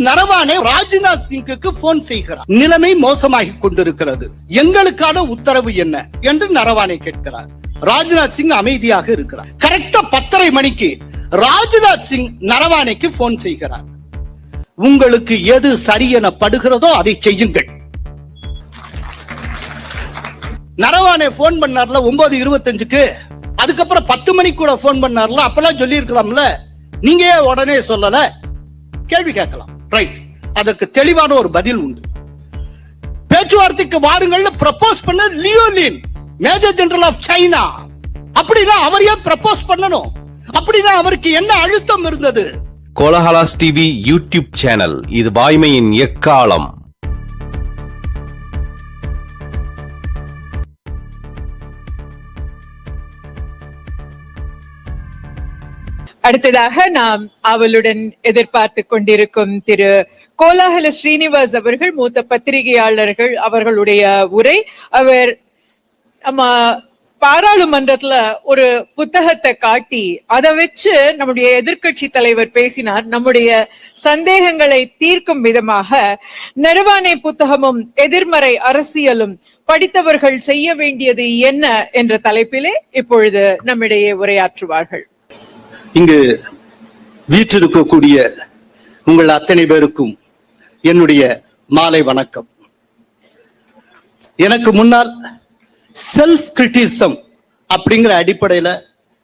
Naravane Rajnath சிங்குக்கு phone செய்கிறார். நிலைமை மோசமாகி கொண்டிருக்கிறது. எங்களுக்கான உத்தரவு என்ன? என்று நரவானே கேட்கிறார். ராஜ்நாத் சிங் அமைதியாக இருக்கிறார். கரெக்டா பத்தரை மணிக்கு ராஜ்நாத் சிங் நரவானைக்கு போன் செய்கிறார். உங்களுக்கு எது சரி என படுகிறதோ அதை செய்யுங்கள். நரவானே போன் பண்ணார்ல ஒன்பது இருபத்தஞ்சுக்கு. அதுக்கப்புறம் பத்து மணிக்கு கூட போன் பண்ணார்ல அப்பெல்லாம் சொல்லி இருக்கலாம்ல நீங்க உடனே சொல்லல? கேள்வி கேட்கலாம். ரைட் அதற்கு தெளிவான ஒரு பதில் உண்டு. பேச்சுவார்த்தைக்கு வாருங்கள்னு ப்ரப்போஸ் பண்ண Liu Lin major general of China அப்படின்னா அவர் ஏன் ப்ரப்போஸ் பண்ணணும்? அப்படின்னா அவருக்கு என்ன அழுத்தம் இருந்தது? கோலஹலாஸ் டிவி யூடியூப் சேனல் இது வாய்மையின் எக்காலம். அடுத்ததாக நாம் அவளுடன் எதிர்பார்த்து கொண்டிருக்கும் திரு கோலாகல ஸ்ரீனிவாஸ் அவர்கள் மூத்த பத்திரிகையாளர்கள் அவர்களுடைய உரை. அவர் நம்ம பாராளுமன்றத்துல ஒரு புத்தகத்தை காட்டி அதை வச்சு நம்முடைய எதிர்கட்சி தலைவர் பேசினார். நம்முடைய சந்தேகங்களை தீர்க்கும் விதமாக நெருவானை புத்தகமும் எதிர்மறை அரசியலும் படித்தவர்கள் செய்ய வேண்டியது என்ன என்ற தலைப்பிலே இப்பொழுது நம்மிடையே உரையாற்றுவார்கள். இங்கு வீற்றிருக்கக்கூடிய உங்கள் அத்தனை பேருக்கும் என்னுடைய மாலை வணக்கம். எனக்கு முன்னால் செல்ஃப் கிரிட்டிசம் அப்படிங்கிற அடிப்படையில்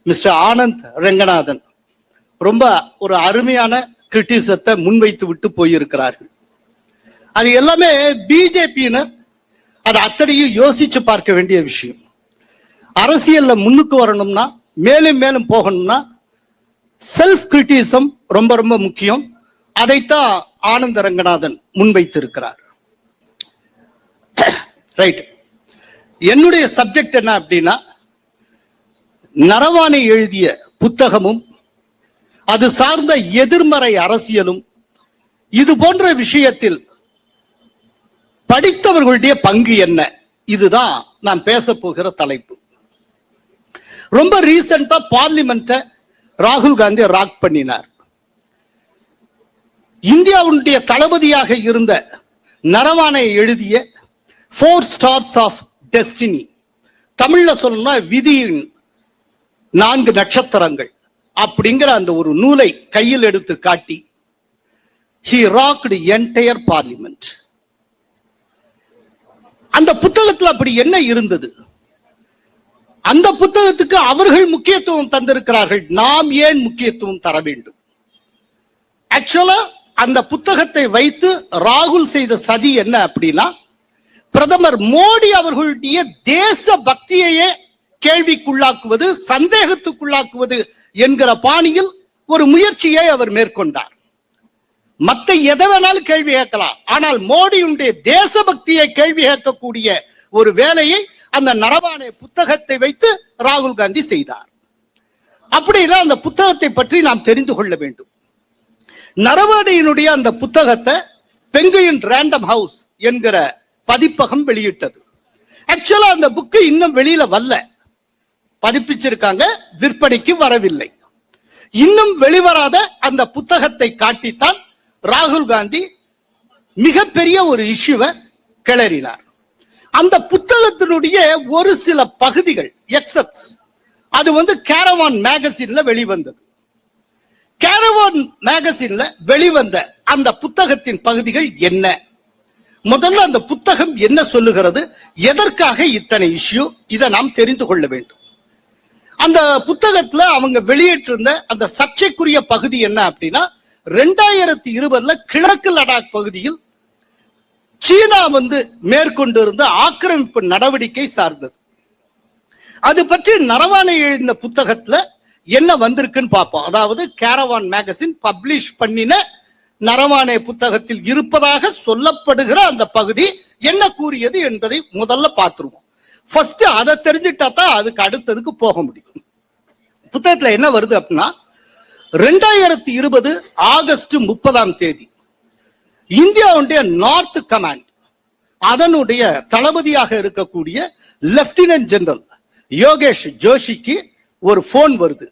மிஸ்டர் ஆனந்த் ரங்கநாதன் ரொம்ப ஒரு அருமையான கிரிட்டிசத்தை முன்வைத்து விட்டு போயிருக்கிறார்கள். அது எல்லாமே பிஜேபியினர் அது அத்தனையும் யோசிச்சு பார்க்க வேண்டிய விஷயம். அரசியல்ல முன்னுக்கு வரணும்னா மேலும் மேலும் போகணும்னா செல்ஃப் கிரிட்டிசம் ரொம்ப ரொம்ப முக்கியம். அதைத்தான் ஆனந்த ரங்கநாதன் முன்வைத்திருக்கிறார். ரைட் என்னுடைய சப்ஜெக்ட் என்ன அப்படின்னா நரவானை எழுதிய புத்தகமும் அது சார்ந்த எதிர்மறை அரசியலும் இது போன்ற விஷயத்தில் படித்தவர்களுடைய பங்கு என்ன? இதுதான் நான் பேச போகிற தலைப்பு. ரொம்ப ரீசெண்டா பார்லிமெண்ட்டை ராகுல் காந்தி ராக் பண்ணினார். இந்தியாவுடைய தளபதியாக இருந்த நரவானை எழுதிய ஃபோர் ஸ்டார்ஸ் ஆஃப் டெஸ்டினி தமிழ்ல சொல்லணும்னா விதியின் நான்கு நட்சத்திரங்கள் அப்படிங்கிற அந்த ஒரு நூலை கையில் எடுத்து காட்டி ஹி ராக்டு என்டையர் பார்லிமெண்ட் அந்த புத்தகத்தில் அப்படி என்ன இருந்தது? அந்த புத்தகத்துக்கு அவர்கள் முக்கியத்துவம் தந்திருக்கிறார்கள். நாம் ஏன் முக்கியத்துவம் தர வேண்டும்? ஆக்சுவலா அந்த புத்தகத்தை வைத்து ராகுல் செய்த சதி என்ன அப்படின்னா பிரதமர் மோடி அவர்களுடைய தேச பக்தியையே கேள்விக்குள்ளாக்குவது சந்தேகத்துக்குள்ளாக்குவது என்கிற பாணியில் ஒரு முயற்சியை அவர் மேற்கொண்டார். மத்த எதை வேணாலும் கேள்வி கேட்கலாம். ஆனால் மோடியுடைய தேசபக்தியை கேள்வி கேட்கக்கூடிய ஒரு வேலையை அந்த நரவானே புத்தகத்தை வைத்து ராகுல் காந்தி செய்தார். அப்படின்னா அந்த புத்தகத்தை பற்றி நாம் தெரிந்து கொள்ள வேண்டும். நரவானையினுடைய அந்த புத்தகத்தை பெங்குயின் ரேண்டம் ஹவுஸ் என்கிற பதிப்பகம் வெளியிட்டது. ஆக்சுவலா அந்த புக்கு இன்னும் வெளியில வரல. பதிப்பிச்சிருக்காங்க விற்பனைக்கு வரவில்லை. இன்னும் வெளிவராத அந்த புத்தகத்தை காட்டித்தான் ராகுல் காந்தி மிகப்பெரிய ஒரு இஷ்யூவை கிளறினார். அந்த புத்தகத்தினுடைய ஒரு சில பகுதிகள் எக்ஸப்ட்ஸ் அது வந்து கேரவான் மேகசின்ல வெளிவந்தது. கேரவான் மேகசின்ல வெளிவந்த அந்த புத்தகத்தின் பகுதிகள் என்ன? முதல்ல அந்த புத்தகம் என்ன சொல்லுகிறது? எதற்காக இத்தனை இஷ்யூ இதை நாம் தெரிந்து கொள்ள வேண்டும். அந்த புத்தகத்துல அவங்க வெளியிட்டிருந்த அந்த சர்ச்சைக்குரிய பகுதி என்ன அப்படின்னா ரெண்டாயிரத்தி இருபதுல கிழக்கு லடாக் பகுதியில் சீனா வந்து மேற்கொண்டிருந்த ஆக்கிரமிப்பு நடவடிக்கை சார்ந்தது. அது பற்றி நரவானை எழுதின புத்தகத்துல என்ன வந்திருக்குன்னு பார்ப்போம். அதாவது கேரவான் மேகசின் பப்ளிஷ் பண்ணின நரவானே புத்தகத்தில் இருப்பதாக சொல்லப்படுகிற அந்த பகுதி என்ன கூறியது என்பதை முதல்ல பார்த்துருவோம். ஃபர்ஸ்ட் அதை தெரிஞ்சுட்டா தான் அதுக்கு அடுத்ததுக்கு போக முடியும். புத்தகத்துல என்ன வருது அப்படின்னா ரெண்டாயிரத்தி இருபது ஆகஸ்ட் முப்பதாம் தேதி இந்தியாவுடைய நார்த் கமாண்ட் அதனுடைய தளபதியாக இருக்கக்கூடிய லெப்டினன்ட் ஜெனரல் யோகேஷ் ஜோஷிக்கு ஒரு போன் வருது.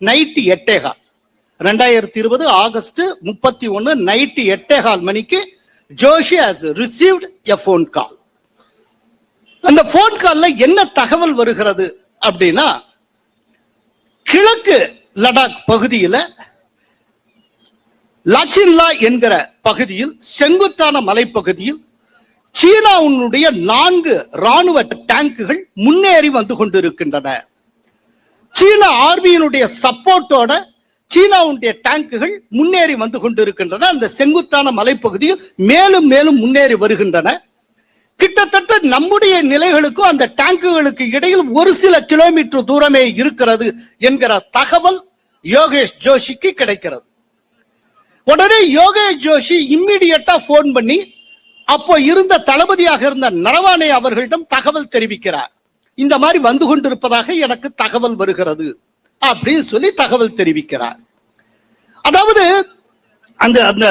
நைட்டு எட்டேகால் ரெண்டாயிரத்தி இருபது ஆகஸ்ட் முப்பத்தி ஒன்னு நைட்டு எட்டேகால் மணிக்கு Joshi has received a phone call அந்த ஃபோன் கால்ல என்ன தகவல் வருகிறது அப்படின்னா கிழக்கு லடாக் பகுதியில லச்சின்லா என்கிற பகுதியில் செங்குத்தான மலைப்பகுதியில் சீனாவுடைய நான்கு ராணுவ டேங்குகள் முன்னேறி வந்து கொண்டிருக்கின்றன. சீன ஆர்மியினுடைய சப்போர்ட்டோட சீனாவுடைய டேங்குகள் முன்னேறி வந்து கொண்டிருக்கின்றன. அந்த செங்குத்தான மலைப்பகுதியில் மேலும் மேலும் முன்னேறி வருகின்றன. கிட்டத்தட்ட நம்முடைய நிலைகளுக்கும் அந்த டேங்குகளுக்கு இடையில் ஒரு சில கிலோமீட்டர் தூரமே இருக்கிறது என்கிற தகவல் யோகேஷ் ஜோஷிக்கு கிடைக்கிறது. உடனே யோகேஷ் ஜோஷி இம்மிடியட்டா போன் பண்ணி அப்போ இருந்த தளபதியாக இருந்த நரவானே அவர்களிடம் தகவல் தெரிவிக்கிறார். இந்த மாதிரி வந்து கொண்டிருப்பதாக எனக்கு தகவல் வருகிறது அப்படின்னு சொல்லி தகவல் தெரிவிக்கிறார். அதாவது அந்த அந்த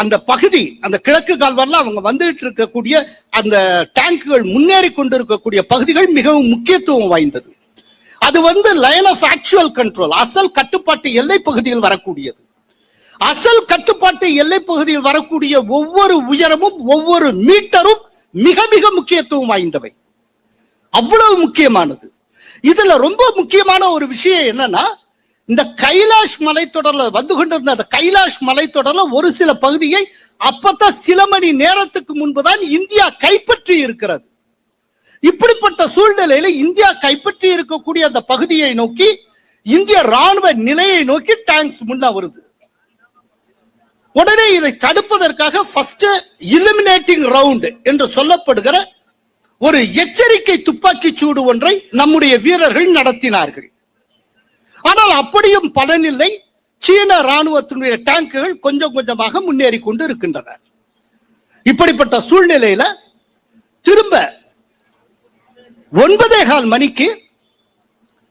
அந்த பகுதி அந்த கிழக்கு கால்வாரில் அவங்க வந்துட்டு இருக்கக்கூடிய அந்த டேங்குகள் முன்னேறி கொண்டிருக்கக்கூடிய பகுதிகள் மிகவும் முக்கியத்துவம் வாய்ந்தது. அது வந்து லைன் ஆஃப் ஆக்சுவல் கண்ட்ரோல் அசல் கட்டுப்பாட்டு எல்லை பகுதியில் வரக்கூடியது. அசல் கட்டுப்பாட்டு எல்லை பகுதியில் வரக்கூடிய ஒவ்வொரு உயரமும் ஒவ்வொரு மீட்டரும் மிக மிக முக்கியத்துவம் வாய்ந்தவை. அவ்வளவு முக்கியமானது. இதுல ரொம்ப முக்கியமான ஒரு விஷயம் என்னன்னா இந்த கைலாஷ் மலைத்தொடர்ல வந்து கொண்டிருந்த அந்த கைலாஷ் மலைத்தொடர்ல ஒரு சில பகுதியை அப்பதான் சில மணி நேரத்துக்கு முன்புதான் இந்தியா கைப்பற்றி இருக்கிறது. இப்படிப்பட்ட சூழ்நிலையில இந்தியா கைப்பற்றி இருக்கக்கூடிய அந்த பகுதியை நோக்கி இந்திய ராணுவ நிலையை நோக்கி டேங்க்ஸ் முன்னா வருது. உடனே இதை தடுப்பதற்காக ஃபர்ஸ்ட் இலிமினேட்டிங் ரவுண்ட் என்று சொல்லப்படுகிற ஒரு எச்சரிக்கை துப்பாக்கி சூடு ஒன்றை நம்முடைய வீரர்கள் நடத்தினார்கள். ஆனால் அப்படியும் பலனில்லை. சீன ராணுவத்தினுடைய டேங்குகள் கொஞ்சம் கொஞ்சமாக முன்னேறி கொண்டு இருக்கின்றன இப்படிப்பட்ட சூழ்நிலையில திரும்ப ஒன்பதே கால் மணிக்கு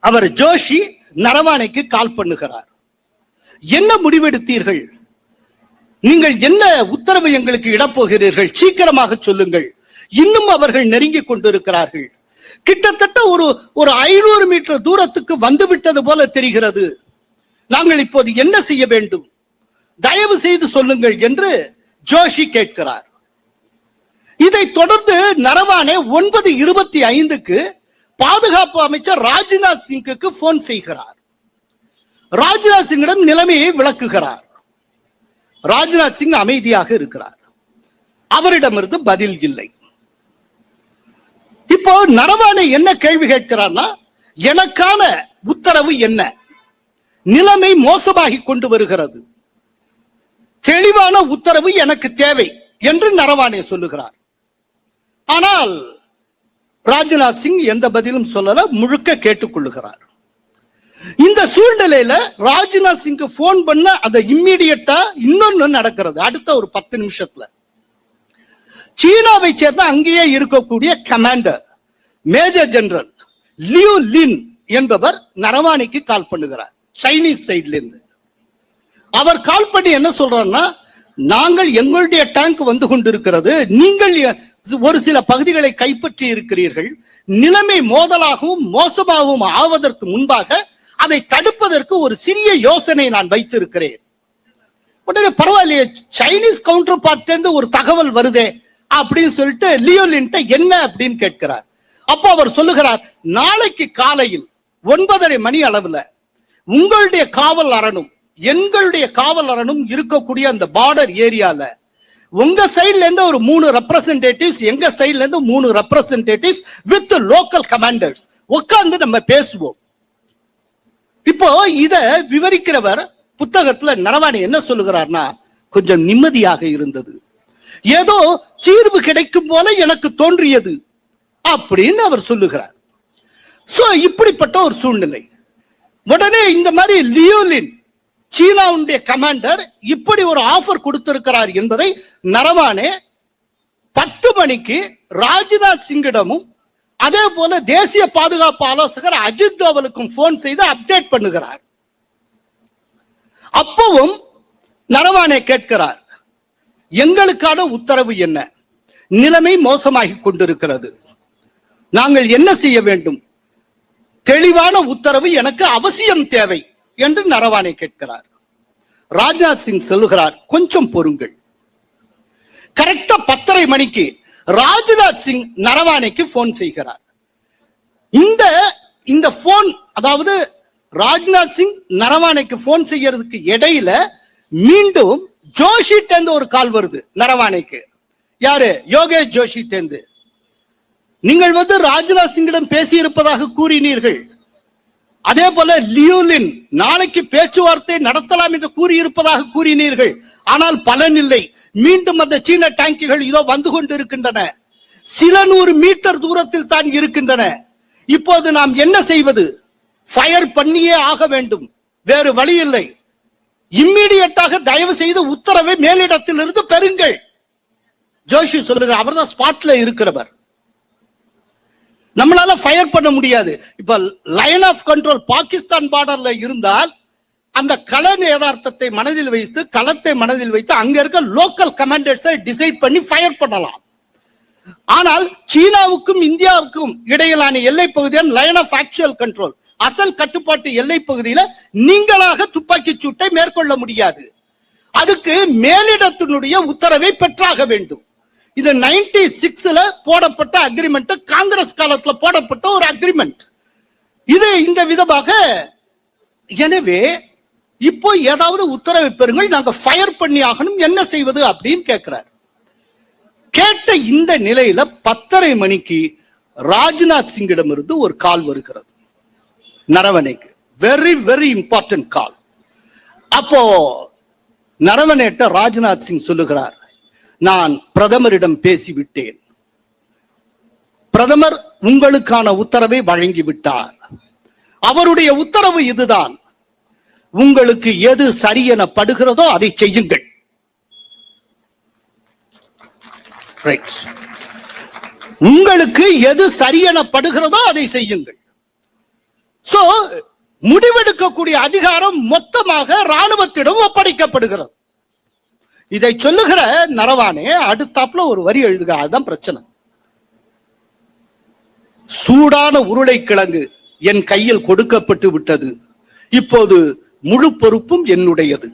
அவர் ஜோஷி நரவானைக்கு கால் பண்ணுகிறார். என்ன முடிவெடுத்தீர்கள்? நீங்கள் என்ன உத்தரவு எங்களுக்கு இடப்போகிறீர்கள்? சீக்கிரமாக சொல்லுங்கள். இன்னும் அவர்கள் நெருங்கிக் கொண்டிருக்கிறார்கள். கிட்டத்தட்ட ஒரு ஒரு ஐநூறு மீட்டர் தூரத்துக்கு வந்துவிட்டது போல தெரிகிறது. நாங்கள் இப்போது என்ன செய்ய வேண்டும்? தயவு செய்து சொல்லுங்கள் என்று ஜோஷி கேட்கிறார். இதை தொடர்ந்து நரவானே ஒன்பது இருபத்தி ஐந்துக்கு பாதுகாப்பு அமைச்சர் ராஜ்நாத் சிங்குக்கு போன் செய்கிறார். ராஜ்நாத் சிங்கிடம் நிலைமையை விளக்குகிறார். ராஜ்நாத் சிங் அமைதியாக இருக்கிறார். அவரிடமிருந்து பதில் இல்லை. இப்போ நரவானே என்ன கேள்வி கேட்கிறார்னா எனக்கான உத்தரவு என்ன? நிலைமை மோசமாகி கொண்டு வருகிறது. தெளிவான உத்தரவு எனக்கு தேவை என்று நரவானே சொல்லுகிறார். ஆனால் ராஜ்நாத் சிங் எந்த பதிலும் சொல்லல முழுக்க கேட்டுக்கொள்ளுகிறார். இந்த சூழ்நிலையில ராஜ்நாத் சிங்க்கு போன் பண்ண அந்த இம்மிடியட்டா இன்னொன்னு நடக்கிறது. அடுத்த ஒரு பத்து நிமிஷத்துல. சீனாவை சேர்ந்த அங்கேயே இருக்கக்கூடிய commander major general Liu Lin என்பவர் நரவானிக்கு கால் பண்ணுகிறார். சைனீஸ் சைட்ல இருந்து அவர் கால் பண்ணி என்ன சொல்றாருன்னா நாங்கள் எங்களுடைய டேங்க் வந்து கொண்டிருக்கிறது. நீங்கள் ஒரு சில பகுதிகளை கைப்பற்றி இருக்கிறீர்கள் நிலைமை மோதலாகவும் மோசமாகவும் ஆவதற்கு முன்பாக அதை தடுப்பதற்கு ஒரு சிறிய யோசனை நான் வைத்திருக்கிறேன். உடனே பரவாயில்லையே சைனீஸ் கவுண்டர் பார்ட்ல இருந்து ஒரு தகவல் வருதே அப்படின்னு சொல்லிட்டு லியோலின்ட்ட என்ன அப்படின்னு கேட்கிறார். அப்போ அவர் சொல்லுகிறார் நாளைக்கு காலையில் ஒன்பதரை மணி அளவுல உங்களுடைய காவல் அரணும் எங்களுடைய காவல் அரணும் இருக்கக்கூடிய அந்த பார்டர் ஏரியால உங்க சைட்ல இருந்து ஒரு மூணு ரெப்ரசன்டேட்டிவ்ஸ் எங்க சைட்ல இருந்து மூணு ரெப்ரசன்டேட்டிவ்ஸ் வித் லோக்கல் கமாண்டர்ஸ் உட்கார்ந்து நம்ம பேசுவோம். இப்போ இத விவரிக்கிறவர் புத்தகத்துல நரவாணி என்ன சொல்லுகிறார்னா கொஞ்சம் நிம்மதியாக இருந்தது. ஏதோ தீர்வு கிடைக்கும் போல எனக்கு தோன்றியது அப்படின்னு அவர் சொல்லுகிறார். சோ இப்படிப்பட்ட ஒரு சூழ்நிலை. உடனே இந்த மாதிரி லியோலின் சீனாவுடைய கமாண்டர் இப்படி ஒரு ஆஃபர் கொடுத்திருக்கிறார் என்பதை நரவானே பத்து மணிக்கு ராஜ்நாத் சிங்கிடமும் அதே போல தேசிய பாதுகாப்பு ஆலோசகர் அஜித் தோவலுக்கும் போன் செய்து அப்டேட் பண்ணுகிறார். அப்பவும் நரவானே கேட்கிறார் எங்களுக்கான உத்தரவு என்ன? நிலைமை மோசமாகி கொண்டிருக்கிறது. நாங்கள் என்ன செய்ய வேண்டும்? தெளிவான உத்தரவு எனக்கு அவசியம் தேவை என்று நரவானே கேட்கிறார். ராஜ்நாத் சிங் சொல்லுகிறார் கொஞ்சம் பொறுங்கள். கரெக்டா பத்தரை மணிக்கு ராஜ்நாத் சிங் நரவானேக்கு போன் செய்கிறார். இந்த இந்த போன் அதாவது ராஜ்நாத் சிங் நரவானேக்கு போன் செய்யறதுக்கு இடையில மீண்டும் ஜோஷி டேந்து ஒரு கால் வருது நரவானைக்கு. யாரு? யோகேஷ் ஜோஷி டேந்து நீங்கள் வந்து ராஜ்நாத் சிங்கிடம் பேசி இருப்பதாக கூறினீர்கள். அதே போல லியூலின் நாளைக்கு பேச்சுவார்த்தை நடத்தலாம் என்று கூறியிருப்பதாக கூறினீர்கள். ஆனால் பலன் இல்லை. மீண்டும் அந்த சீன டேங்குகள் இதோ வந்து கொண்டிருக்கின்றன. சில நூறு மீட்டர் தூரத்தில் தான் இருக்கின்றன. இப்போது நாம் என்ன செய்வது? ஃபயர் பண்ணியே ஆக வேண்டும். வேறு வழி இல்லை இம்மீடியட்டாக தயவு செய்து உத்தரவை மேலிடத்திலிருந்து பெறுங்கள். ஜோஷி சொல்லுங்க அவர்தான் ஸ்பாட்ல இருக்கிறவர். நம்மளால ஃபயர் பண்ண முடியாது. இப்ப லைன் ஆஃப் கண்ட்ரோல் பாகிஸ்தான் பார்டர்ல இருந்தால் அந்த கள யதார்த்தத்தை மனதில் வைத்து களத்தை மனதில் வைத்து அங்க இருக்க லோக்கல் கமாண்டர்ஸை டிசைட் பண்ணி ஃபயர் பண்ணலாம். ஆனால் சீனாவுக்கும் இந்தியாவுக்கும் இடையிலான எல்லை பகுதியான லைன் ஆஃப் ஆக்சுவல் கண்ட்ரோல் அசல் கட்டுப்பாட்டு எல்லை பகுதியில நீங்களாக துப்பாக்கி சூட்டை மேற்கொள்ள முடியாது. அதுக்கு மேலிடத்தினுடைய உத்தரவை பெற்றாக வேண்டும். இது நைன்டி சிக்ஸ்ல போடப்பட்ட அக்ரிமெண்ட் காங்கிரஸ் காலத்துல போடப்பட்ட ஒரு அக்ரிமெண்ட் இது இந்த விதமாக எனவே இப்போ ஏதாவது உத்தரவை பெறுங்கள் நாங்க ஃபயர் பண்ணி ஆகணும் என்ன செய்வது அப்படின்னு கேட்கிறார் கேட்ட இந்த நிலையில பத்தரை மணிக்கு ராஜ்நாத் சிங்கிடம் இருந்து ஒரு கால் வருகிறது. நரவணைக்கு. வெரி வெரி இம்பார்ட்டன்ட் கால் அப்போ நரவனேட்ட ராஜ்நாத் சிங் சொல்லுகிறார் நான் பிரதமரிடம் பேசிவிட்டேன். பிரதமர் உங்களுக்கான உத்தரவை வழங்கிவிட்டார். அவருடைய உத்தரவு இதுதான். உங்களுக்கு எது சரியென படுகிறதோ அதை செய்யுங்கள் உங்களுக்கு எது சரியென படுகிறதோ அதை செய்யுங்கள். சோ முடிவெடுக்கக்கூடிய அதிகாரம் மொத்தமாக ராணுவத்திடம் ஒப்படைக்கப்படுகிறது. இதை சொல்லுகிற நரவானே அடுத்தாப்புல ஒரு வரி எழுதுக அதுதான் பிரச்சனை. சூடான உருளைக்கிழங்கு என் கையில் கொடுக்கப்பட்டு விட்டது. இப்போது முழு பொறுப்பும் என்னுடையது.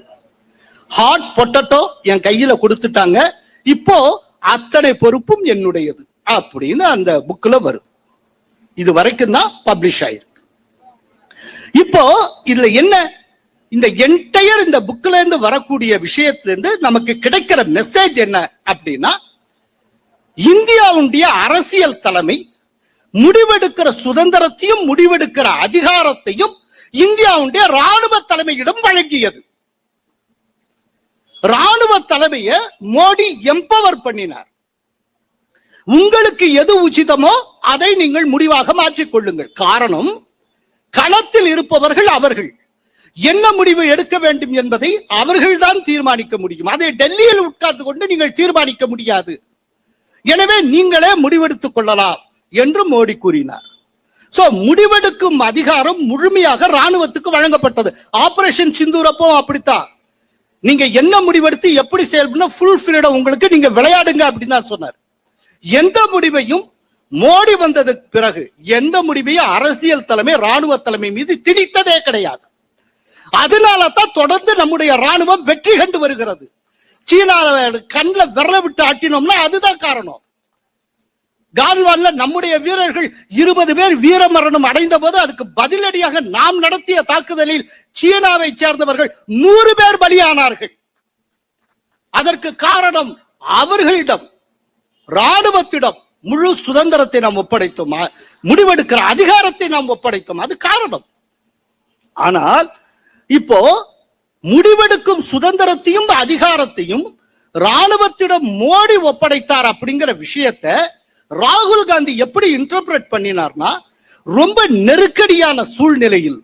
ஹாட் பொட்டட்டோ என் கையில கொடுத்துட்டாங்க. இப்போ அத்தனை பொறுப்பும் என்னுடையது. அப்படின்னு அந்த புக்ல வருது. இது வரைக்கும் தான் பப்ளிஷ் ஆயிருக்கு. இப்போ இதுல என்ன இந்த என்டையர் இந்த புக்ல இருந்து வரக்கூடிய விஷயத்துல இருந்து நமக்கு கிடைக்கிற மெசேஜ் என்ன அப்படின்னா இந்தியாவுடைய அரசியல் தலைமை முடிவெடுக்கிற சுதந்திரத்தையும் முடிவெடுக்கிற அதிகாரத்தையும் இந்தியாவுடைய ராணுவ தலைமையிடம் வழங்கியது. ராணுவ தலைமையை மோடி எம்பவர் பண்ணினார். உங்களுக்கு எது உச்சிதமோ அதை நீங்கள் முடிவாக மாற்றிக் கொள்ளுங்கள். காரணம் களத்தில் இருப்பவர்கள் அவர்கள். என்ன முடிவு எடுக்க வேண்டும் என்பதை அவர்கள்தான் தீர்மானிக்க முடியும். அதை டெல்லியில் உட்கார்ந்து கொண்டு நீங்கள் தீர்மானிக்க முடியாது. எனவே நீங்களே முடிவெடுத்துக் கொள்ளலாம் என்று மோடி கூறினார். சோ முடிவெடுக்கும் அதிகாரம் முழுமையாக ராணுவத்துக்கு வழங்கப்பட்டது. ஆபரேஷன் சிந்தூரப்பும் அப்படித்தான். நீங்க என்ன முடிவெடுத்து எப்படி செயல்படணும் ஃபுல் ஃப்ரீடம் உங்களுக்கு நீங்க விளையாடுங்க அப்படின்னு தான் சொன்னார். எந்த முடிவையும் மோடி வந்ததுக்கு பிறகு எந்த முடிவையும் அரசியல் தலைமை ராணுவ தலைமை மீது திணித்ததே கிடையாது. அதனால தான் தொடர்ந்து நம்முடைய ராணுவம் வெற்றி கண்டு வருகிறது. சீனாவை கண்ணில் விரல விட்டு ஆட்டினோம்னா அதுதான் காரணம். கால்வான்ல நம்முடைய வீரர்கள் இருபது பேர் வீர மரணம் அடைந்த போது அதுக்கு பதிலடியாக நாம் நடத்திய தாக்குதலில் சீனாவை சேர்ந்தவர்கள் நூறு பேர் பலியானார்கள். அதற்கு காரணம் அவர்களிடம் ராணுவத்திடம் முழு சுதந்திரத்தை நாம் ஒப்படைத்தோம்? முடிவெடுக்கிற அதிகாரத்தை நாம் ஒப்படைத்தோம்? அது காரணம். ஆனால் இப்போ முடிவெடுக்கும் சுதந்திரத்தையும் அதிகாரத்தையும் ராணுவத்திடம் மோடி ஒப்படைத்தார் அப்படிங்கிற விஷயத்த ராகுல் காந்தி எப்படி இன்டர்பிரட் பண்ணினார்னா ரொம்ப நெருக்கடியான சூழ்நிலையில்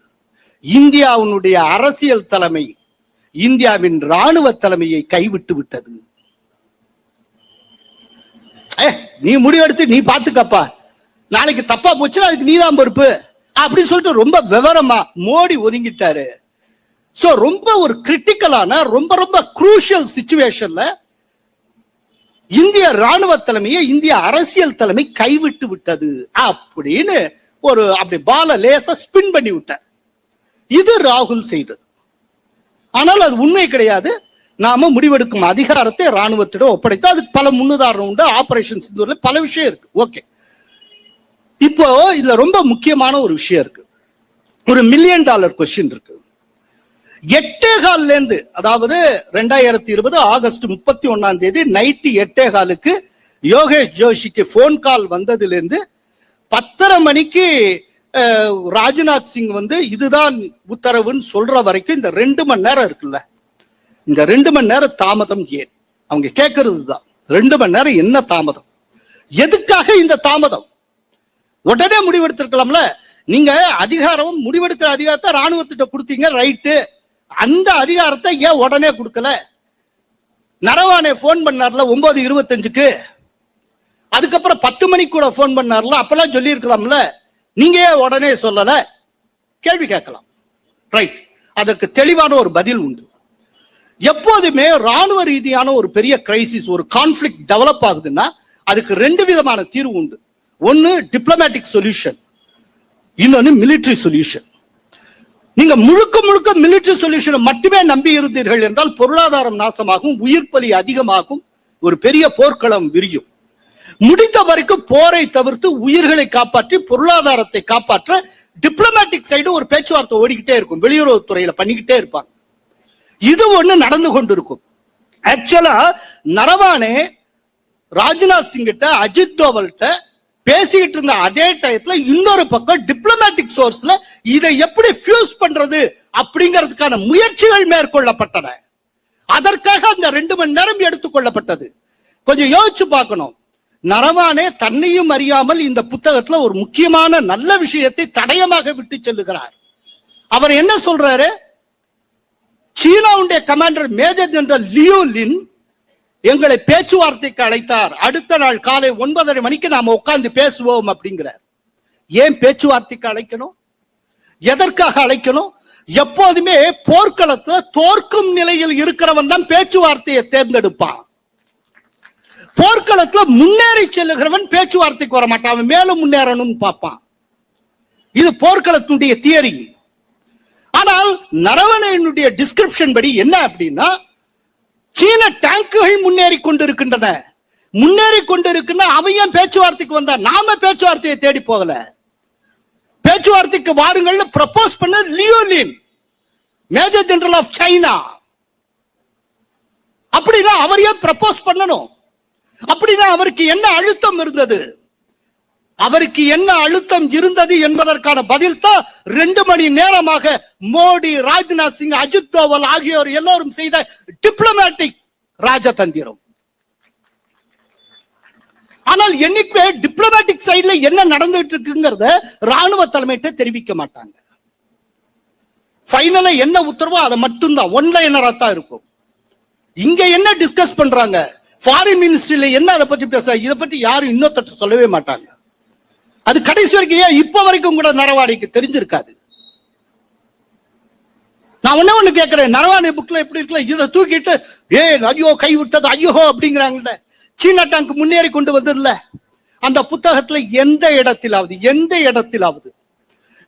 இந்தியாவினுடைய அரசியல் தலைமை இந்தியாவின் ராணுவ தலைமையை கைவிட்டு விட்டது. ஏ நீ முடிவெடுத்து நீ பாத்துக்கப்பா. நாளைக்கு தப்பா போச்சுன்னா அதுக்கு நீதான் பொறுப்பு. அப்படின்னு சொல்லிட்டு ரொம்ப விவரமா மோடி ஒதுங்கிட்டாரு. ஸோ ரொம்ப ஒரு கிரிட்டிக்கலான ரொம்ப ரொம்ப குரூஷியல் சுச்சுவேஷன்ல இந்திய ராணுவ தலைமையை இந்திய அரசியல் தலைமை கைவிட்டு விட்டது. அப்படின்னு ஒரு அப்படி பால லேசா ஸ்பின் பண்ணி விட்டார் இது ராகுல் செய்தது. ஆனால் அது உண்மை கிடையாது. நாம முடிவெடுக்கும் அதிகாரத்தை ராணுவத்திடம் ஒப்படைத்து அதுக்கு பல முன்னுதாரணம் உண்டு. ஆபரேஷன் சிந்தூர்ல பல விஷயம் இருக்கு. ஓகே இப்போ இதுல ரொம்ப முக்கியமான ஒரு விஷயம் இருக்கு. ஒரு மில்லியன் டாலர் கொஸ்டின் இருக்கு. எட்டே கால்ல இருந்து அதாவது ரெண்டாயிரத்தி இருபது ஆகஸ்ட் முப்பத்தி ஒன்னாம் தேதி நைட்டு எட்டே காலுக்கு யோகேஷ் ஜோஷிக்கு ஃபோன் கால் வந்ததுலேருந்து பத்தரை மணிக்கு ராஜ்நாத் சிங் வந்து இதுதான் உத்தரவுன்னு சொல்ற வரைக்கும் இந்த ரெண்டு மணி நேரம் இருக்குல்ல. இந்த ரெண்டு மணி நேரம் தாமதம் ஏன்? அவங்க கேட்கறது தான். ரெண்டு மணி நேரம் என்ன தாமதம்? எதுக்காக இந்த தாமதம்? உடனே முடிவெடுத்திருக்கலாம்ல. நீங்க அதிகாரம் முடிவெடுக்கிற அதிகாரத்தை ராணுவத்திட்ட கொடுத்தீங்க ரைட்டு. அந்த அதிகாரத்தை ஏன் உடனே கொடுக்கல? நரவானே ஃபோன் பண்ணார்ல ஒன்பது இருபத்தஞ்சுக்கு. அதுக்கப்புறம் பத்து மணிக்கு கூட ஃபோன் பண்ணார்ல அப்பெல்லாம் சொல்லியிருக்கலாம்ல. நீங்க ஏன் உடனே சொல்லல? கேள்வி கேட்கலாம். ரைட் அதற்கு தெளிவான ஒரு பதில் உண்டு. எப்போதுமே ராணுவ ரீதியான ஒரு பெரிய கிரைசிஸ் ஒரு கான்ஃபிளிக் டெவலப் ஆகுதுன்னா அதுக்கு ரெண்டு விதமான தீர்வு உண்டு. ஒன்னு டிப்ளமேட்டிக் சொல்யூஷன் இன்னொன்னு மிலிட்ரி சொல்யூஷன் நீங்க முழுக்க முழுக்க மிலிட்டரி சொல்யூஷனை மட்டுமே நம்பி இருந்தீர்கள் என்றால் பொருளாதாரம் நாசமாகும் உயிர் பலி அதிகமாகும் ஒரு பெரிய போர்க்களம் விரியும். முடிந்த வரைக்கும் போரை தவிர்த்து உயிர்களை காப்பாற்றி பொருளாதாரத்தை காப்பாற்ற டிப்ளமேட்டிக் சைடு ஒரு பேச்சுவார்த்தை ஓடிக்கிட்டே இருக்கும் வெளியுறவுத்துறையில பண்ணிக்கிட்டே இருப்பாங்க. இது ஒண்ணு நடந்து கொண்டிருக்கும். ஆக்சுவலா நரவானே ராஜ்நாத் சிங் கிட்ட அஜித் தோவல்கிட்ட பேசிக்கிட்டு இருந்த அதே டயத்துல இன்னொரு பக்கம் டிப்ளமேட்டிக் சோர்ஸ்ல இதை எப்படி ஃபியூஸ் பண்றது அப்படிங்கிறதுக்கான முயற்சிகள் மேற்கொள்ளப்பட்டன. அதற்காக அந்த ரெண்டு மணி நேரம் எடுத்துக்கொள்ளப்பட்டது கொஞ்சம் யோசிச்சு பார்க்கணும். நரவானே தன்னையும் அறியாமல் இந்த புத்தகத்துல ஒரு முக்கியமான நல்ல விஷயத்தை தடயமாக விட்டு செல்லுகிறார். அவர் என்ன சொல்றாரு? சீனாவுடைய commander major general Liu Lin எங்களை பேச்சுவார்த்தைக்கு அழைத்தார். அடுத்த நாள் காலை ஒன்பதரை மணிக்கு நாம உட்கார்ந்து பேசுவோம் அப்படிங்கிறார். ஏன் பேச்சுவார்த்தைக்கு அழைக்கணும்? எதற்காக அழைக்கணும்? எப்போதுமே போர்க்களத்துல தோற்கும் நிலையில் இருக்கிறவன் தான் பேச்சுவார்த்தையை தேர்ந்தெடுப்பான். போர்க்களத்துல முன்னேறி செல்லுகிறவன் பேச்சுவார்த்தைக்கு வர மாட்டான் அவன் மேலும் முன்னேறணும்னு பார்ப்பான். இது போர்க்களத்தினுடைய தியரி. ஆனால் நரவணையனுடைய டிஸ்கிரிப்ஷன் படி என்ன அப்படின்னா சீன டேங்குகள் முன்னேறி கொண்டிருக்கின்றன. முன்னேறி கொண்டிருக்குன்னா அவன் ஏன் பேச்சுவார்த்தைக்கு வந்தா நாம பேச்சுவார்த்தையை தேடி போகல. பேச்சுவார்த்தைக்கு வாருங்கள்னு ப்ரப்போஸ் பண்ண Liu Lin major general of China அப்படின்னா அவர் ஏன் ப்ரப்போஸ் பண்ணணும்? அப்படின்னா அவருக்கு என்ன அழுத்தம் இருந்தது? அவருக்கு என்ன அழுத்தம் இருந்தது என்பதற்கான பதில் தான் ரெண்டு மணி நேரமாக மோடி ராஜ்நாத் சிங் அஜித் தோவல் ஆகியோர் எல்லோரும் செய்த டிப்ளமேட்டிக் ராஜதந்திரம். ஆனால் என்னைக்குமே டிப்ளமேட்டிக் சைட்ல என்ன நடந்துட்டு இருக்குங்கிறத ராணுவ தலைமையிட்ட தெரிவிக்க மாட்டாங்க. ஃபைனலா என்ன உத்தரவோ அதை மட்டும்தான். ஒன்லைனரா தான் இருக்கும். இங்க என்ன டிஸ்கஸ் பண்றாங்க? ஃபாரின் மினிஸ்ட்ரியில என்ன அதை பத்தி பேச இதை பத்தி யாரும் இன்னொருத்தர் சொல்லவே மாட்டாங்க. அது கடைசி வரைக்கும் ஏன் இப்ப வரைக்கும் கூட நரவாணிக்கு தெரிஞ்சிருக்காது? நான் ஒண்ணு ஒண்ணு கேட்கிறேன் நரவாணி புக்ல எப்படி இருக்குல்ல? இதை தூக்கிட்டு ஏ ஐயோ கை விட்டது ஐயோ அப்படிங்கிறாங்கல்ல சீனா டேங்க் முன்னேறி கொண்டு வந்ததுல அந்த புத்தகத்துல எந்த இடத்திலாவது எந்த இடத்திலாவது?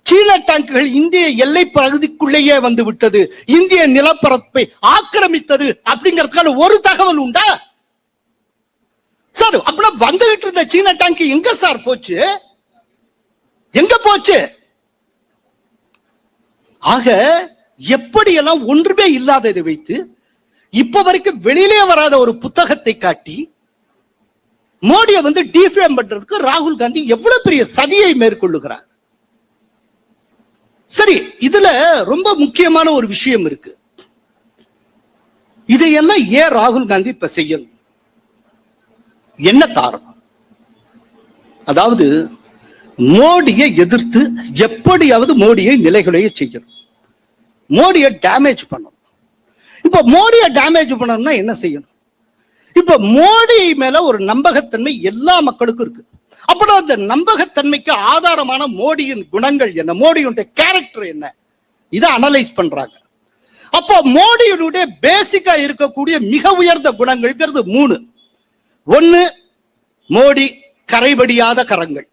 சீன டேங்குகள் இந்திய எல்லை பகுதிக்குள்ளேயே வந்து விட்டது. இந்திய நிலப்பரப்பை ஆக்கிரமித்தது அப்படிங்கிறதுக்கான ஒரு தகவல் உண்டா? சார் அப்படின்னா வந்துகிட்டு இருந்த சீன டேங்க் எங்க சார் போச்சு? எங்க போச்சு? ஆக எப்படியெல்லாம் ஒன்றுமே இல்லாததை வைத்து இப்ப வரைக்கும் வெளியிலே வராத ஒரு புத்தகத்தை காட்டி மோடியை வந்து டிஃபேம் பண்றதுக்கு ராகுல் காந்தி எவ்வளவு பெரிய சதியை மேற்கொள்ளுகிறார்? சரி இதுல ரொம்ப முக்கியமான ஒரு விஷயம் இருக்கு. இதையெல்லாம் ஏன் ராகுல் காந்தி இப்ப செய்யணும்? என்ன காரணம்? அதாவது மோடியை எதிர்த்து எப்படியாவது மோடியை நிலைகுலைய செய்யணும். மோடியை டேமேஜ் பண்ணணும். இப்ப மோடியை டேமேஜ் பண்ணணும்னா என்ன செய்யணும்? இப்ப மோடி மேல ஒரு நம்பகத்தன்மை எல்லா மக்களுக்கும் இருக்கு. அப்புறம் அந்த நம்பகத்தன்மைக்கு ஆதாரமான மோடியின் குணங்கள் என்ன? மோடியுடைய கேரக்டர் என்ன? இதை அனலைஸ் பண்றாங்க. அப்போ மோடியினுடைய பேசிக்கா இருக்கக்கூடிய மிக உயர்ந்த குணங்கள்ங்கிறது மூணு. ஒன்னு மோடி கரைபடியாத கரங்கள்.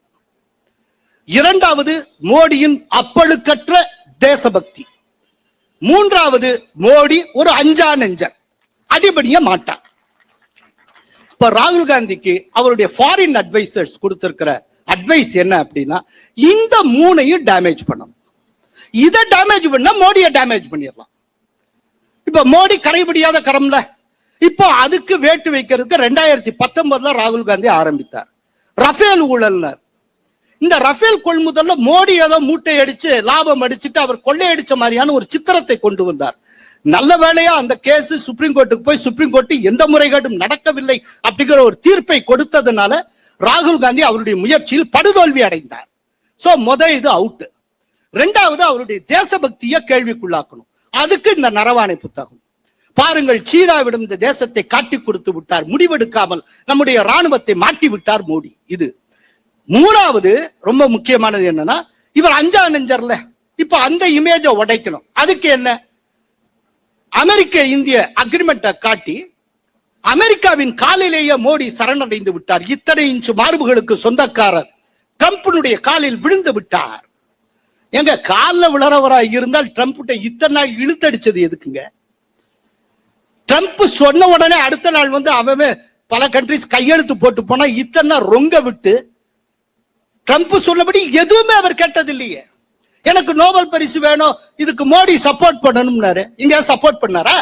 இரண்டாவது மோடியின் அப்பழுக்கற்ற தேசபக்தி. மூன்றாவது மோடி ஒரு அஞ்சா நெஞ்சர். அடிபடிய மாட்டார் இப்ப ராகுல் காந்திக்கு அவருடைய ஃபாரின் அட்வைசர்ஸ் கொடுத்திருக்கிற அட்வைஸ் என்ன அப்படின்னா இந்த மூணையும் டேமேஜ் பண்ணணும் இதை டேமேஜ் பண்ணா மோடியை டேமேஜ் பண்ணிடலாம். இப்ப மோடி கரைபிடியாத கரம்ல. இப்போ அதுக்கு வேட்டு வைக்கிறதுக்கு ரெண்டாயிரத்தி பத்தொன்பதுல ராகுல் காந்தி ஆரம்பித்தார். ரஃபேல் ஊழல்னர். இந்த ரஃபேல் கொள்முதல்ல மோடி ஏதோ மூட்டை அடிச்சு லாபம் அடிச்சுட்டு அவர் கொள்ளையடிச்ச மாதிரியான ஒரு சித்திரத்தை கொண்டு வந்தார். நல்ல வேளையா அந்த கேஸ் சுப்ரீம் கோர்ட்டுக்கு போய் சுப்ரீம் கோர்ட்டு எந்த முறைகேடும் நடக்கவில்லை அப்படிங்கிற ஒரு தீர்ப்பை கொடுத்ததுனால ராகுல் காந்தி அவருடைய முயற்சியில் படுதோல்வி அடைந்தார். சோ முத இது அவுட் ரெண்டாவது அவருடைய தேசபக்தியை கேள்விக்குள்ளாக்கணும். அதுக்கு இந்த நரவாணை புத்தகம். பாருங்கள் சீனாவிடம் இந்த தேசத்தை காட்டி கொடுத்து விட்டார். முடிவெடுக்காமல் நம்முடைய ராணுவத்தை மாட்டி விட்டார் மோடி. இது. மூணாவது ரொம்ப முக்கியமானது என்னன்னா இவர் அஞ்சா நெஞ்சர்ல இப்ப அந்த இமேஜை உடைக்கணும். அதுக்கு என்ன? அமெரிக்க இந்திய அக்ரிமெண்ட்டை காட்டி அமெரிக்காவின் காலிலேயே மோடி சரணடைந்து விட்டார். இத்தனை இன்ச்சு மார்புகளுக்கு சொந்தக்காரர். ட்ரம்ப்னுடைய காலில் விழுந்து விட்டார். எங்க காலில் விளறவராக இருந்தால் ட்ரம்ப் இத்தனை நாள் இழுத்தடிச்சது எதுக்குங்க? ட்ரம்ப் சொன்ன உடனே அடுத்த நாள் வந்து அவன் பல கண்ட்ரிஸ் கையெழுத்து போட்டு போனா இத்தனை நாள் ரொங்க விட்டு ட்ரம்ப் சொன்னபடி எதுவுமே அவர் கேட்டது இல்லையே எனக்கு நோபல் பரிசு வேணும் இதுக்கு மோடி சப்போர்ட் பண்ணணும்னாரு. இங்க சப்போர்ட் பண்ணாரா?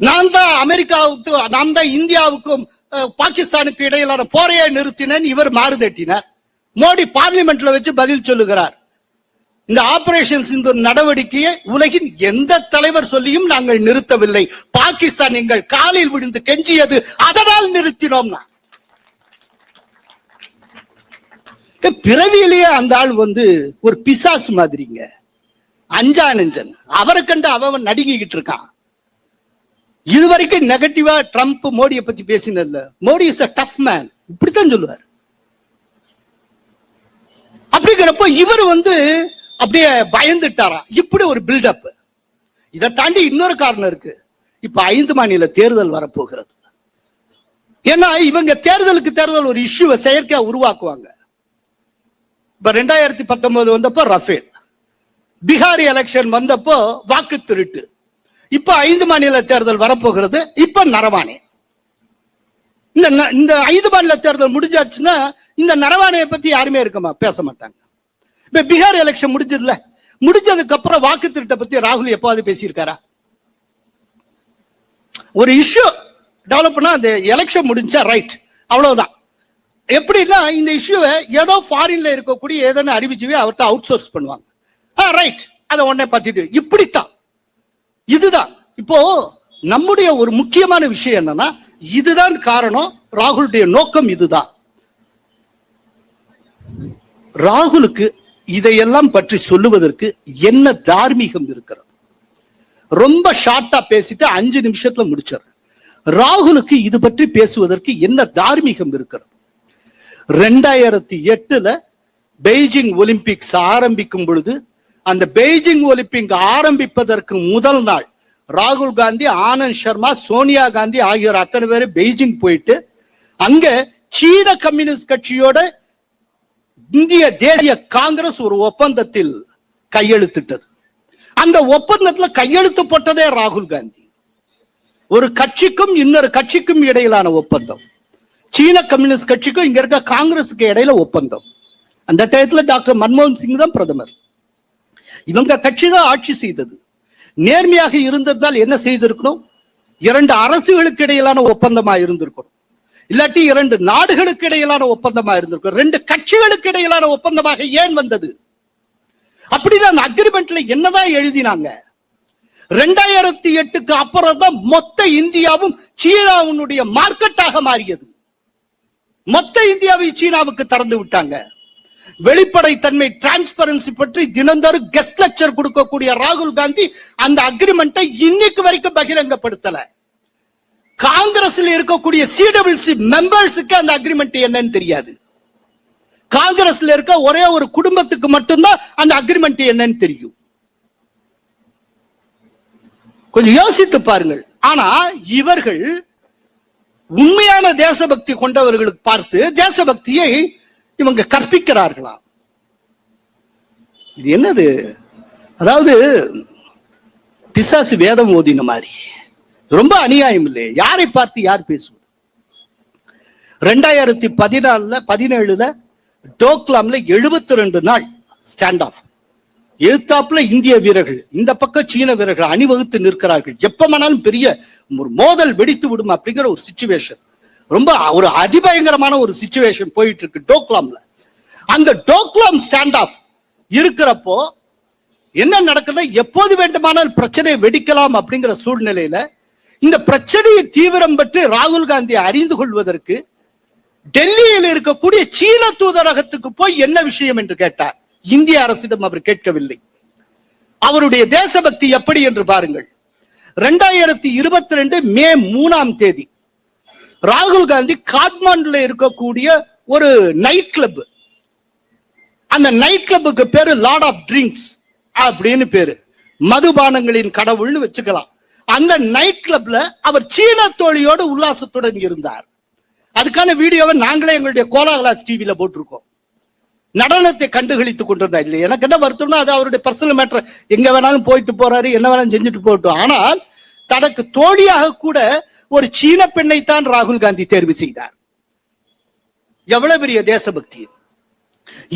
நான் தான் அமெரிக்காவுக்கு நான் தான் இந்தியாவுக்கும் பாகிஸ்தானுக்கு இடையிலான போரையை நிறுத்தினேன் இவர் மாறுதட்டினார். மோடி பார்லிமெண்ட்ல வச்சு பதில் சொல்லுகிறார். இந்த ஆபரேஷன் சிந்து நடவடிக்கையை உலகின் எந்த தலைவர் சொல்லியும் நாங்கள் நிறுத்தவில்லை. பாகிஸ்தான் எங்கள் காலில் விழுந்து கெஞ்சியது அதனால் நிறுத்தினோம்னா பிறவியிலேயே அந்த ஆள் வந்து ஒரு பிசாசு மாதிரிங்க. அஞ்சா நெஞ்சன். அவரை கண்டு அவன் நடுங்கிக்கிட்டு இருக்கான். இதுவரைக்கும் நெகட்டிவா ட்ரம்ப் மோடியை பத்தி பேசினதுல Modi is a tough man இப்படித்தான் சொல்லுவார். அப்படிங்கிறப்போ இவர் வந்து அப்படியே பயந்துட்டாராம் இப்படி ஒரு பில்டப் இதை தாண்டி இன்னொரு காரணம் இருக்கு. இப்ப ஐந்து மாநில தேர்தல் வரப்போகிறது. ஏன்னா இவங்க தேர்தலுக்கு தேர்தல் ஒரு இஷ்யூவை செயற்கையா உருவாக்குவாங்க. இப்ப ரெண்டாயிரத்தி பத்தொன்பது வந்தப்போ ரஃபேல். பீகார் எலெக்ஷன் வந்தப்போ வாக்கு திருட்டு. இப்ப ஐந்து மாநில தேர்தல் வரப்போகிறது இப்ப நரவானே இந்த இந்த ஐந்து மாநில தேர்தல் முடிஞ்சாச்சுன்னா இந்த நரவானையை பத்தி யாருமே இருக்கமா? பேச மாட்டாங்க. இப்ப பீகார் எலெக்ஷன் முடிஞ்சதுல முடிஞ்சதுக்கு அப்புறம் வாக்கு திருட்டை பத்தி ராகுல் எப்பாவது பேசியிருக்காரா? ஒரு இஷ்யூ டெவலப் பண்ணா அந்த எலெக்ஷன் முடிஞ்சா ரைட் அவ்வளவுதான். எப்படின்னா இந்த இஷ்யூவை ஏதோ ஃபாரின்ல இருக்கக்கூடிய ஏதோ அறிவிச்சுவே அவர்கிட்ட அவுட் சோர்ஸ் பண்ணுவாங்க. ஆ ரைட் அதை உடனே பார்த்துட்டு இப்படித்தான். இதுதான். இப்போ நம்முடைய ஒரு முக்கியமான விஷயம் என்னன்னா இதுதான் காரணம். ராகுலுடைய நோக்கம் இதுதான். ராகுலுக்கு இதையெல்லாம் பற்றி சொல்லுவதற்கு என்ன தார்மீகம் இருக்கிறது? ரொம்ப ஷார்ட்டா பேசிட்டு அஞ்சு நிமிஷத்துல முடிச்சிடுறேன். ராகுலுக்கு இது பற்றி பேசுவதற்கு என்ன தார்மீகம் இருக்கிறது? ரெண்டாயிரத்தி எட்டுல பெய்ஜிங் ஒலிம்பிக்ஸ் ஆரம்பிக்கும் பொழுது அந்த பெய்ஜிங் ஒலிம்பிக் ஆரம்பிப்பதற்கு முதல் நாள் ராகுல் காந்தி ஆனந்த் சர்மா சோனியா காந்தி ஆகியோர் அத்தனை பேரும் பெய்ஜிங் போயிட்டு அங்க சீன கம்யூனிஸ்ட் கட்சியோட இந்திய தேசிய காங்கிரஸ் ஒரு ஒப்பந்தத்தில் கையெழுத்திட்டது. அந்த ஒப்பந்தத்துல கையெழுத்து போட்டதே ராகுல் காந்தி. ஒரு கட்சிக்கும் இன்னொரு கட்சிக்கும் இடையிலான ஒப்பந்தம். சீன கம்யூனிஸ்ட் கட்சிக்கும் இங்க இருக்க காங்கிரஸுக்கு இடையில ஒப்பந்தம். அந்த டயத்துல டாக்டர் மன்மோகன் சிங் தான் பிரதமர். இவங்க கட்சி தான் ஆட்சி செய்தது. நேர்மையாக இருந்திருந்தால் என்ன செய்திருக்கணும்? இரண்டு அரசுகளுக்கு இடையிலான ஒப்பந்தமா இருந்திருக்கணும். இல்லாட்டி இரண்டு நாடுகளுக்கு இடையிலான ஒப்பந்தமா இருந்திருக்கும் ரெண்டு கட்சிகளுக்கு இடையிலான ஒப்பந்தமாக ஏன் வந்தது? அப்படின்னா அந்த அக்ரிமெண்ட்ல என்னதான் எழுதினாங்க? ரெண்டாயிரத்தி எட்டுக்கு அப்புறம் தான் மொத்த இந்தியாவும் சீனாவுடைய மார்க்கெட்டாக மாறியது. மொத்த இந்தியாவை சீனாவுக்கு திறந்து விட்டாங்க. வெளிப்படைத்தன்மை டிரான்ஸ்பரன்சி பற்றி தினந்தோறும் கெஸ்ட் லெக்சர் கொடுக்கக்கூடிய ராகுல் காந்தி அந்த அக்ரிமெண்ட்டை இன்னைக்கு வரைக்கும் பகிரங்கப்படுத்தல. காங்கிரஸ்ல இருக்கக்கூடிய சிடபிள்சி மெம்பர்ஸுக்கு அந்த அக்ரிமெண்ட் என்னன்னு தெரியாது. காங்கிரஸ்ல இருக்க ஒரே ஒரு குடும்பத்துக்கு மட்டும்தான் அந்த அக்ரிமெண்ட் என்னன்னு தெரியும். கொஞ்சம் யோசித்து பாருங்கள். ஆனா இவர்கள் உண்மையான தேசபக்தி கொண்டவர்களுக்கு பார்த்து தேசபக்தியை இவங்க கற்பிக்கிறார்களாம் இது என்னது? அதாவது பிசாசு வேதம் ஓதின மாதிரி. ரொம்ப அநியாயம் இல்லையே. யாரை பார்த்து யார் பேசுவது? ரெண்டாயிரத்தி பதினாலுல பதினேழுல டோக்லாம்ல எழுபத்தி ரெண்டு நாள் ஸ்டாண்ட் ஆஃப் எதிர்த்தாப்புல இந்திய வீரர்கள் இந்த பக்கம் சீன வீரர்கள் அணிவகுத்து நிற்கிறார்கள். எப்பமானாலும் பெரிய ஒரு மோதல் வெடித்து விடும் அப்படிங்கிற ஒரு சுச்சுவேஷன் ரொம்ப ஒரு அதிபயங்கரமான ஒரு சுச்சுவேஷன் போயிட்டு இருக்கு டோக்லாம்ல. அந்த டோக்லாம் ஸ்டாண்ட் ஆஃப் இருக்கிறப்போ என்ன நடக்குதுன்னா எப்போது வேண்டுமானால் பிரச்சனையை வெடிக்கலாம் அப்படிங்கிற சூழ்நிலையில இந்த பிரச்சனையை தீவிரம் பற்றி ராகுல் காந்தியை அறிந்து கொள்வதற்கு டெல்லியில் இருக்கக்கூடிய சீன தூதரகத்துக்கு போய் என்ன விஷயம் என்று கேட்டார்? இந்திய அரசிடம் அவர் கேட்கவில்லை. அவருடைய தேசபக்தி எப்படி என்று பாருங்கள். ரெண்டாயிரத்தி இருபத்தி ரெண்டு மே மூணாம் தேதி ராகுல் காந்தி காட்மாண்டுல இருக்கக்கூடிய ஒரு நைட் கிளப் அந்த நைட் கிளப்புக்கு பேரு லார்ட் ஆஃப் ட்ரிங்க்ஸ் அப்படின்னு பேரு. மதுபானங்களின் கடவுள்னு வச்சுக்கலாம். அந்த நைட் கிளப்ல அவர் சீன தோழியோடு உல்லாசத்துடன் இருந்தார். அதுக்கான வீடியோவை நாங்களே எங்களுடைய கோலாகலாஸ் டிவியில போட்டிருக்கோம். நடனத்தை கண்டுகளித்துக் கொண்டிருந்தா இல்லை எனக்கு என்ன வருத்தம்னா அது அவருடைய பர்சனல் மேட்டர் எங்க வேணாலும் போயிட்டு போறாரு என்ன வேணாலும் செஞ்சுட்டு போகட்டும். ஆனால் தனக்கு தோழியாக கூட ஒரு சீன பெண்ணை தான் ராகுல் காந்தி தேர்வு செய்தார். எவ்வளவு பெரிய தேசபக்தி.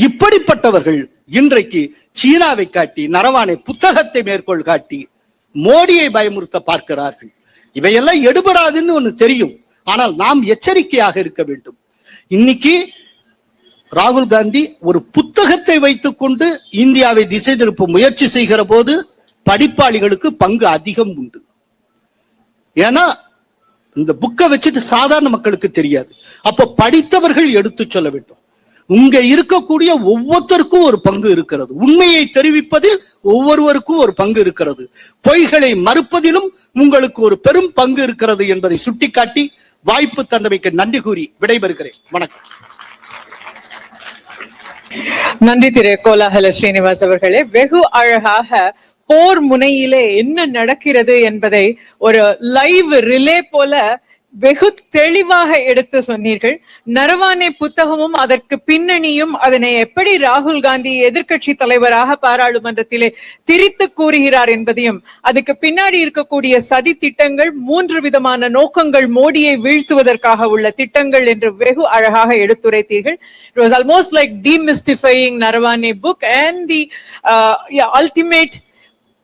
இப்படிப்பட்டவர்கள் இன்றைக்கு சீனாவை காட்டி நரவானை புத்தகத்தை மேற்கோள் காட்டி மோடியை பயமுறுத்த பார்க்கிறார்கள். இவையெல்லாம் எடுபடாதுன்னு ஒண்ணு தெரியும். ஆனால் நாம் எச்சரிக்கையாக இருக்க வேண்டும். இன்னைக்கு ராகுல் காந்தி ஒரு புத்தகத்தை வைத்துக்கொண்டு இந்தியாவை திசை திருப்ப முயற்சி செய்கிற போது படிப்பாளிகளுக்கு பங்கு அதிகம் உண்டு. ஏன்னா இந்த புக்கை வச்சுட்டு சாதாரண மக்களுக்கு தெரியாது. அப்ப படித்தவர்கள் எடுத்து சொல்ல வேண்டும். உங்க இருக்கக்கூடிய ஒவ்வொருத்தருக்கும் ஒரு பங்கு இருக்கிறது. உண்மையை தெரிவிப்பதில் ஒவ்வொருவருக்கும் ஒரு பங்கு இருக்கிறது. பொய்களை மறுப்பதிலும் உங்களுக்கு ஒரு பெரும் பங்கு இருக்கிறது என்பதை சுட்டிக்காட்டி வாய்ப்பு தந்தமைக்கு நன்றி கூறி விடைபெறுகிறேன். வணக்கம். நன்றி திரு கோலாகல ஸ்ரீனிவாஸ் அவர்களே. வெகு அழகாக போர் முனையிலே என்ன நடக்கிறது என்பதை ஒரு லைவ் ரிலே போல வெகு தெளிவாக எடுத்து சொன்னீர்கள். நரவானே புத்தகமும் அதற்கு பின்னணியும் அதனை எப்படி ராகுல் காந்தி எதிர்கட்சி தலைவராக பாராளுமன்றத்திலே திரித்து கூறுகிறார் என்பதையும் அதுக்கு பின்னாடி இருக்கக்கூடிய சதி திட்டங்கள் மூன்று விதமான நோக்கங்கள் மோடியை வீழ்த்துவதற்காக உள்ள திட்டங்கள் என்று வெகு அழகாக எடுத்துரைத்தீர்கள். It was almost like demystifying Naravane book and the ultimate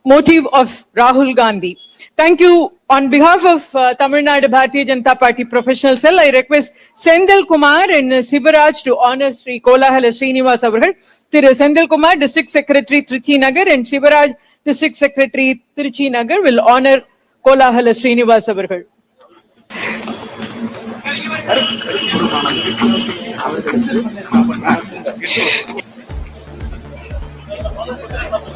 motive of ராகுல் Gandhi Thank you. On behalf of uh, Tamil Nadu Bharatiya Janata Party Professional Cell, I request Sendil Kumar and uh, Shivaraj to honor Sri Kolahala Srinivas Avargal. Thiru Sendil Kumar, District Secretary Trichy Nagar and Shivaraj, District Secretary Trichy Nagar will honor Kolahala Srinivas Avargal.